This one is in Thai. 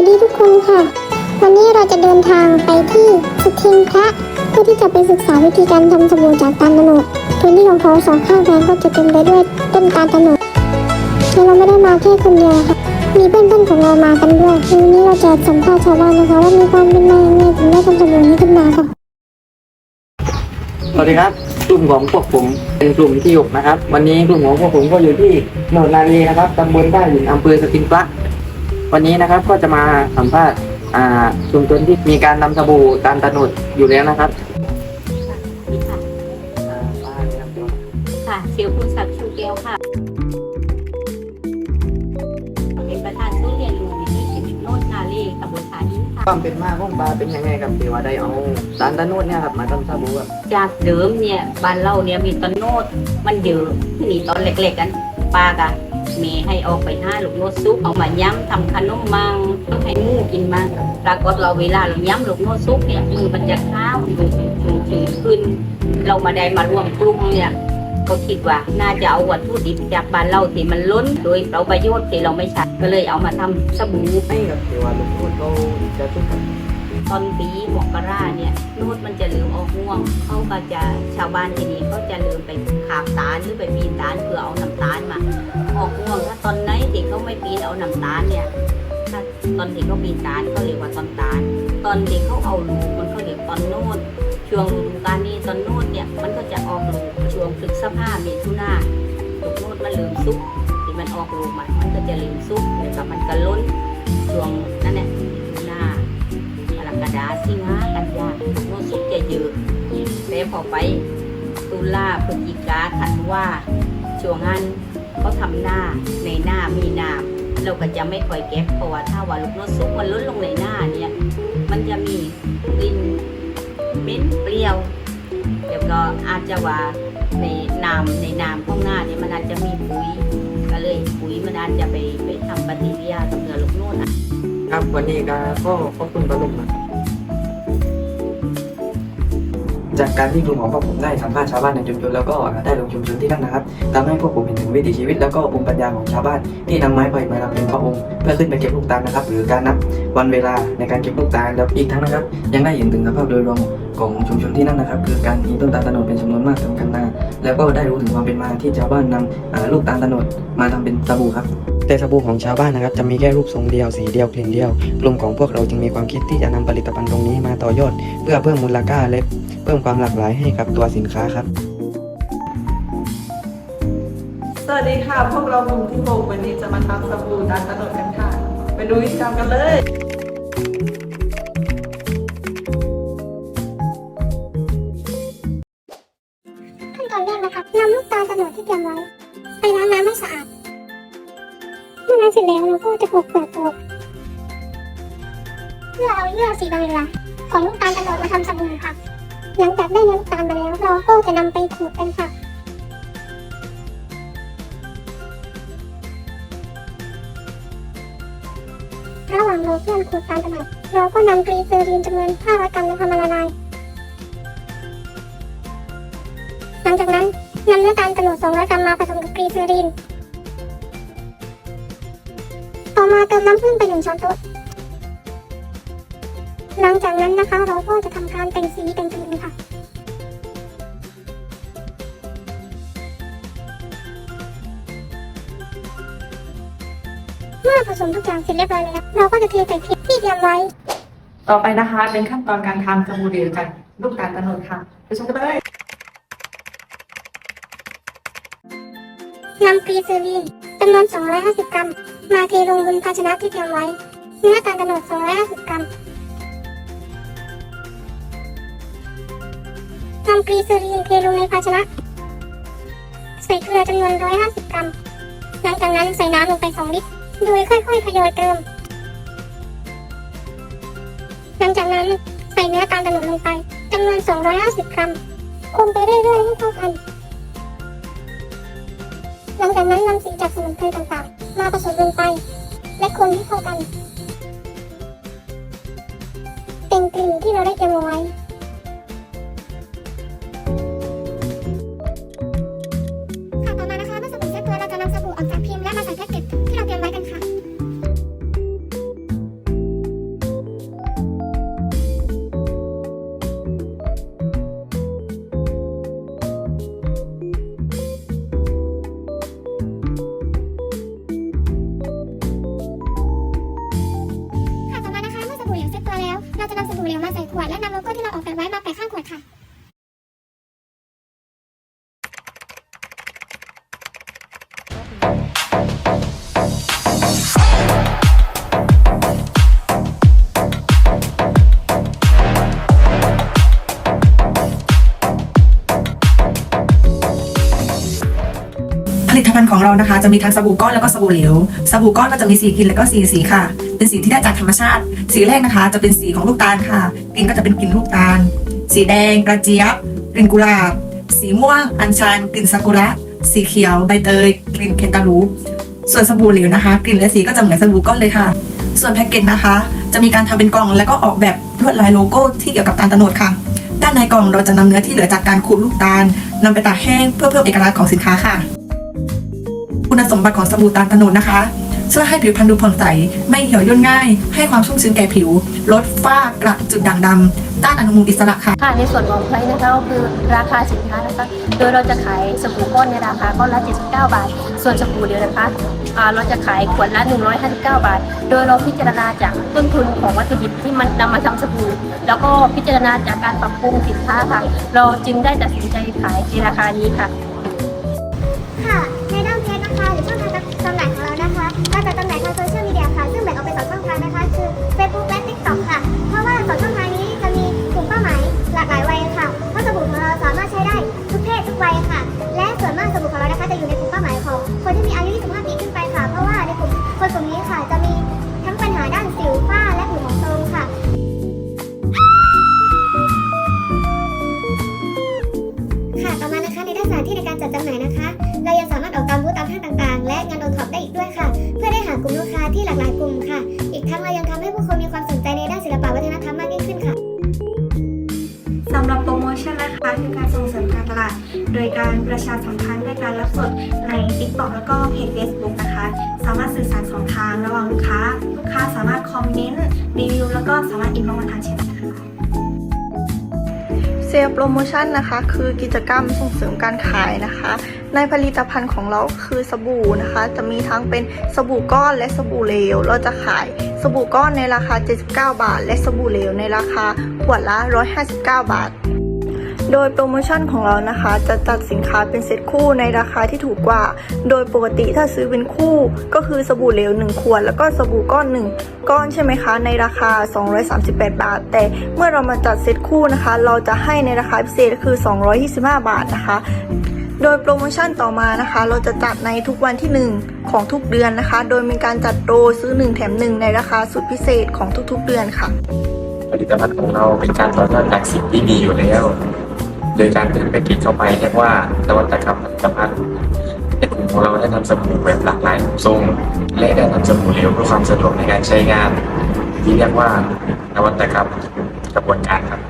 วัสดีทุกคนค่ะ วันนี้เราจะเดินทางไปที่สทิงพระเพื่อที่จะไปศึกษาวิธีการทำสบู่จากตาลตะโนดพื้นที่ของเขาสองข้างทางก็จะเต็มไปด้วยต้นตาลตะโนดและเราไม่ได้มาแค่คนเดียวค่ะ มีเพื่อนๆของเรามากันด้วยวันนี้เราจะสัมภาษณ์ชาวบ้านนะคะ ว่ามีความเป็นมายังไงถึงได้ทำสบู่นี้ขึ้นมาค่ะสวัสดีครับกลุ่มของพวกผมเป็นกลุ่มที่หกนะครับ วันนี้กลุ่มของพวกผมก็อยู่ที่โนนนาลีนะครับตำบลบ้านหินอำเภอสติงพระ วันนี้นะครับก็จะมาสัมภาษณ์อ่าชุมชนที่มีการนำสบู่ตาลตะโนดอยู่แล้วนะครับนี่ค่ะอ่าป้าแนะนำตัวค่ะเชียวคุณศักดิ์ชูแก้วค่ะ เป็นประธานศูนย์เรียนรู้วิถีชีวิตโนดนาเลตำบลชาหินค่ะความเป็นมาของปลาเป็นยังไงครับที่ว่าได้เอาตาลตะโนดเนี่ยครับมาทำสบู่อะจากเดิมเนี่ยบ้านเราเนี่ยมีต้นโนดมันเยอะที่นี่ตอนเล็กๆกันป้ากะ เมย์ให้ออกไปห้าลูกโนดซุปเอามาย้ำทำขนมมังต้องให้มูกินมังปรากฏเราเวลาเราย้ำลูกโนดซุปเนี่ยมือมันจะข้าวดูดูถือขึ้น เรามาได้มารวมกลุ่มเนี่ยก็คิดว่าน่าจะเอาวัตถุดิบจากบ้านเราที่มันล้นโดยเราประโยชน์ที่เราไม่ใช้ก็เลยเอามาทำสบู่ให้กับที่ว่าลูกพูดเราจะทุกข์ ตอนปีมกราเนี่ยนูดมันจะลืมออกง่วงเขาก็จะชาวบ้านที่นี่เขาจะลืมไปขาบตาลหรือไปปีนตาลเพื่อเอาน้ำตาลมา ออกง่วงถ้าตอนไหนที่เขาไม่ปีนเอาน้ำตาลเนี่ยถ้าตอนที่เขาปีนตาลเขาเรียกว่าตอนตาล ตอนที่เขาเอาลูกมันเขาเรียกตอนโนดช่วงฤดูกาลนี้ตอนโนดเนี่ยมันก็จะออกลูกช่วงพฤษภาเมถุนาลูกโนดมันลืมซุกที่มันออกลูกมันมันก็จะลืมซุกแล้วก็มันก็ล้นช่วงนั่นแหละ พอไป ตุลาพฤศจิกาธันวาช่วงนั้นเขาทำหน้าในหน้ามีน้ำเราก็จะไม่ค่อยเก็บเพราะว่าถ้าว่าลูกนดซุกมันล้นลงในหน้าเนี่ยมันจะมีกลิ่นเหม็นเปรี้ยวเดี๋ยวก็อาจจะว่าในน้ำในน้ำของหน้าเนี่ยมันอาจจะมีปุ๋ยก็เลยปุ๋ยมันอาจจะไปไปทำปฏิกิริยากับเนื้อลูกน่นอะครับวันนี้ก็ขอบคุณปลาลุงมา จากการที่กลุ่มของพวกผมได้สัมภาษณ์ชาวบ้านในชุมชนแล้วก็ได้ลงชุมชนที่นั่นนะครับทำให้พวกผมเห็นถึงวิถีชีวิตแล้วก็ภูมิปัญญาของชาวบ้านที่นำไม้ไผ่มาทำเป็นพระองค์เพื่อขึ้นไปเก็บลูกตาลนะครับ หรือการนับวันเวลาในการเก็บลูกตาลแล้วอีกทั้งนะครับ ยังได้เห็นถึงสภาพโดยรวม ของชุมชนที่นั่นนะครับคือการมีต้นตาลตะโนดเป็นจำนวนมากตามคันนาแล้วก็ได้รู้ถึงความเป็นมาที่ชาวบ้านนำอ่าลูกตาลตะโนดมาทำเป็นสบู่ครับ แต่สบู่ของชาวบ้านนะครับจะมีแค่รูปทรงเดียวสีเดียวกลิ่นเดียว กลุ่มของพวกเราจึงมีความคิดที่จะนำผลิตภัณฑ์ตรงนี้มาต่อยอด เพื่อเพิ่มมูลค่าและเพิ่มความหลากหลายให้กับตัวสินค้าครับสวัสดีค่ะ พวกเรากลุ่มที่หกวันนี้จะมาทำสบู่ตาลตะโนดกันค่ะ ไปดูวิธีทำกันเลย เสร็จแล้วเราก็จะปอกเปลือกเพื่อเอาเยื่อสีดำๆของลูกตาลตะโนดมาทำสบู่ค่ะ หลังจากได้น้ำตาลมาแล้วเราก็จะนำไปขูดกันค่ะระหว่างรอเพื่อนขูดตาลตะโนดเราก็นำกรีเซอรีนจำนวน500กรัมนะคะมาละลายหลังจากนั้นนำเนื้อตาลตะโนด200กรัมมาผสมกับกรีเซอรีน ต่อมาเติมน้ำผึ้งไปหนึ่งช้อนโต๊ะหลังจากนั้นนะคะเราก็จะทำการแต่งสีแต่งกลิ่นค่ะเมื่อผสมทุกอย่างเสร็จเรียบร้อยแล้ว เราก็จะเทใส่พริกที่เตรียมไว้ ต่อไปนะคะ เป็นขั้นตอนการทำสบู่เดือดจากลูกตาลตะโนดค่ะไปชมกันเลยนำกรีเซอรีนจำนวน 250 กรัม มาเทลงบนภาชนะที่เตรียมไว้ เนื้อตาลตะโนด250กรัมนำกรีเซอรีนเทลงในภาชนะ ใส่เกลือจำนวน 150 กรัม หลังจากนั้นใส่น้ำลงไป 2 ลิตร โดยค่อยๆทยอยเติม หลังจากนั้นใส่เนื้อตาลตะโนดลงไปจำนวน 250 กรัม คนไปเรื่อยๆให้เข้ากัน หลังจากนั้นนำสีจากสมุนไพรต่างๆ มาผสมลงไป และคนให้เข้ากัน เป็นกลิ่นที่เราได้เตรียมเอาไว้ค่ะต่อมานะคะเมื่อสบู่เช็ดตัวเราจะนำสบู่ออกจาก ของเรานะคะ จะมีทั้งสบู่ก้อนแล้วก็สบู่เหลวสบู่ก้อนก็จะมีสีกลิ่นแล้วก็สีสีค่ะ เป็นสีที่ได้จากธรรมชาติ สีแรกนะคะ จะเป็นสีของลูกตาลค่ะกลิ่นก็จะเป็นกลิ่นลูกตาล สีแดงกระเจี๊ยบกลิ่นกุหลาบ สีม่วง อัญชันกลิ่นซากุระ สีเขียวใบเตย กลิ่นเคนตาลูส่วนสบู่เหลวนะคะ กลิ่นและสีก็จะเหมือนสบู่ก้อนเลยค่ะ ส่วนแพ็กเกจนะคะ จะมีการทำเป็นกล่องแล้วก็ออกแบบลวดลายโลโก้ที่เกี่ยวกับตาลตะโนดค่ะด้านในกล่องเราจะนำเนื้อที่เหลือจากการขูดลูกตาลนำไปตากแห้งเพื่อเพิ่มเอกลักษณ์ของสินค้าค่ะ คุณสมบัติของสบู่ตาลตะโนดนะคะ ช่วยให้ผิวพรรณดูผ่องใส ไม่เหี่ยวย่นง่าย ให้ความชุ่มชื้นแก่ผิว ลดฝ้ากระจุดด่างดำต้านอนุมูลอิสระค่ะ ค่ะในส่วนของไพรนะคะก็คือราคาสินค้านะคะ โดยเราจะขายสบู่ก้อนในราคาก้อนละ 79 บาท ส่วนสบู่เดียวนะคะอ่าเราจะขายขวดละ 159 บาท โดยเราพิจารณาจากต้นทุนของวัตถุดิบที่มันนำมาทำสบู่ แล้วก็พิจารณาจากการปรับปรุงสินค้าค่ะ เราจึงได้ตัดสินใจขายในราคานี้ค่ะ ค่ะ ชาสัมพันธ์ด้วยการรับสดใน TikTok แล้วก็เพจ Facebook นะคะ สามารถสื่อสารสองทางระหว่างลูกค้า ลูกค้าสามารถคอมเมนต์รีวิวแล้วก็สามารถอินบ็อกซ์มาทางแชทได้ค่ะเซลล์โปรโมชั่นนะคะคือกิจกรรมส่งเสริมการขายนะคะ ในผลิตภัณฑ์ของเราคือสบู่นะคะ จะมีทั้งเป็นสบู่ก้อนและสบู่เหลว เราจะขายสบู่ก้อนในราคา 79 บาท และสบู่เหลวในราคาขวดละ 159 บาท โดยโปรโมชั่นของเรานะคะ จะจัดสินค้าเป็นเซตคู่ในราคาที่ถูกกว่า โดยปกติถ้าซื้อเป็นคู่ ก็คือสบู่เหลว1ขวดแล้วก็สบู่ก้อน 1 ก้อนใช่ไหมคะ ในราคา 238 บาท แต่เมื่อเรามาจัดเซตคู่นะคะ เราจะให้ในราคาพิเศษคือ 225 บาทนะคะ โดยโปรโมชั่นต่อมานะคะ เราจะจัดในทุกวันที่ 1ของทุกเดือนนะคะ โดยมีการจัดโปรซื้อ 1 แถม 1 ในราคาสุดพิเศษของทุกๆ เดือนค่ะ ผลิตภัณฑ์ของเราเป็นการต่อยอดจากสิ่งที่มีอยู่แล้ว โดยการเติมแพ็กเกจเข้าไปเรียกว่านวัตกรรมผลิตภัณฑ์ในกลุ่มของเราได้ทำสบู่แบบหลากหลายทรง และได้ทำสบู่เหลวเพื่อความสะดวกในการใช้งาน ที่เรียกว่านวัตกรรมกระบวนการครับ